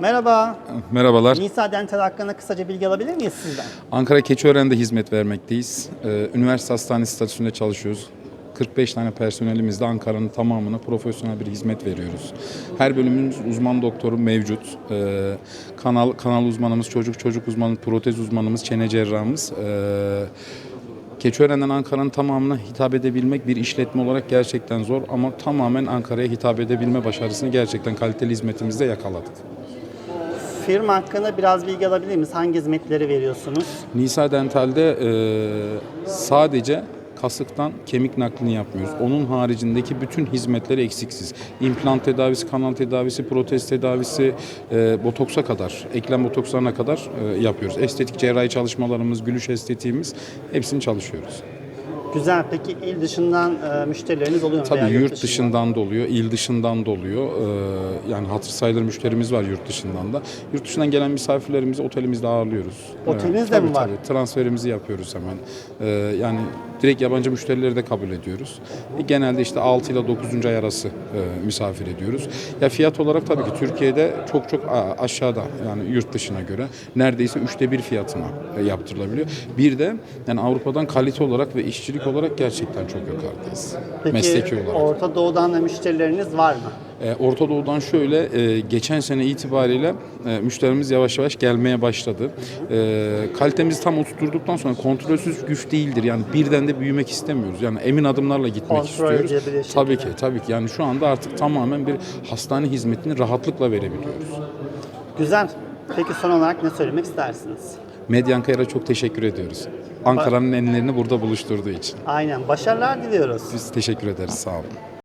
Merhaba. Merhabalar. Nisa Dental hakkında kısaca bilgi alabilir miyiz sizden? Ankara Keçiören'de hizmet vermekteyiz. Ee, Üniversite hastanesi statüsünde çalışıyoruz. 45 tane personelimizle Ankara'nın tamamına profesyonel bir hizmet veriyoruz. Her bölümümüz uzman doktoru mevcut. Ee, kanal kanal uzmanımız, çocuk çocuk uzmanı, protez uzmanımız, çene cerrahımız. Ee, Keçiören'den Ankara'nın tamamına hitap edebilmek bir işletme olarak gerçekten zor ama tamamen Ankara'ya hitap edebilme başarısını gerçekten kaliteli hizmetimizde yakaladık. Firma hakkında biraz bilgi alabilir miyiz? Hangi hizmetleri veriyorsunuz? Nisa Dental'de e, sadece kasıktan kemik naklini yapmıyoruz. Onun haricindeki bütün hizmetleri eksiksiz. İmplant tedavisi, kanal tedavisi, protez tedavisi, e, botoksa kadar, eklem botokslarına kadar e, yapıyoruz. Estetik cerrahi çalışmalarımız, gülüş estetiğimiz hepsini çalışıyoruz. Güzel. Peki il dışından e, müşterileriniz oluyor mu? Tabii veya yurt dışından da oluyor, il dışından da oluyor. Ee, yani hatır sayılır müşterimiz var yurt dışından da. Yurt dışından gelen misafirlerimizi otelimizde ağırlıyoruz. Otelinizde tabii, mi var? Tabii, transferimizi yapıyoruz hemen. Ee, yani direkt yabancı müşterileri de kabul ediyoruz. E, genelde işte 6 ile 9. ay arası e, misafir ediyoruz. Ya fiyat olarak tabii ki Türkiye'de çok çok a- aşağıda yani yurt dışına göre neredeyse üçte bir fiyatına e, yaptırılabiliyor. Bir de yani Avrupa'dan kalite olarak ve işçilik olarak gerçekten çok yukarıdayız. Peki Mesleki olarak. Orta Doğu'dan da müşterileriniz var mı? E, Orta Doğu'dan şöyle e, geçen sene itibariyle e, müşterimiz yavaş yavaş gelmeye başladı. E, kalitemizi tam oturturduktan sonra kontrolsüz güç değildir. Yani birden de büyümek istemiyoruz. Yani emin adımlarla gitmek Kontrol istiyoruz. Tabii şekilde. ki, tabii ki. Yani şu anda artık tamamen bir hastane hizmetini rahatlıkla verebiliyoruz. Güzel. Peki son olarak ne söylemek istersiniz? Medyankaya'ya çok teşekkür ediyoruz. Ankara'nın enlerini burada buluşturduğu için. Aynen. Başarılar diliyoruz. Biz teşekkür ederiz. Sağ olun.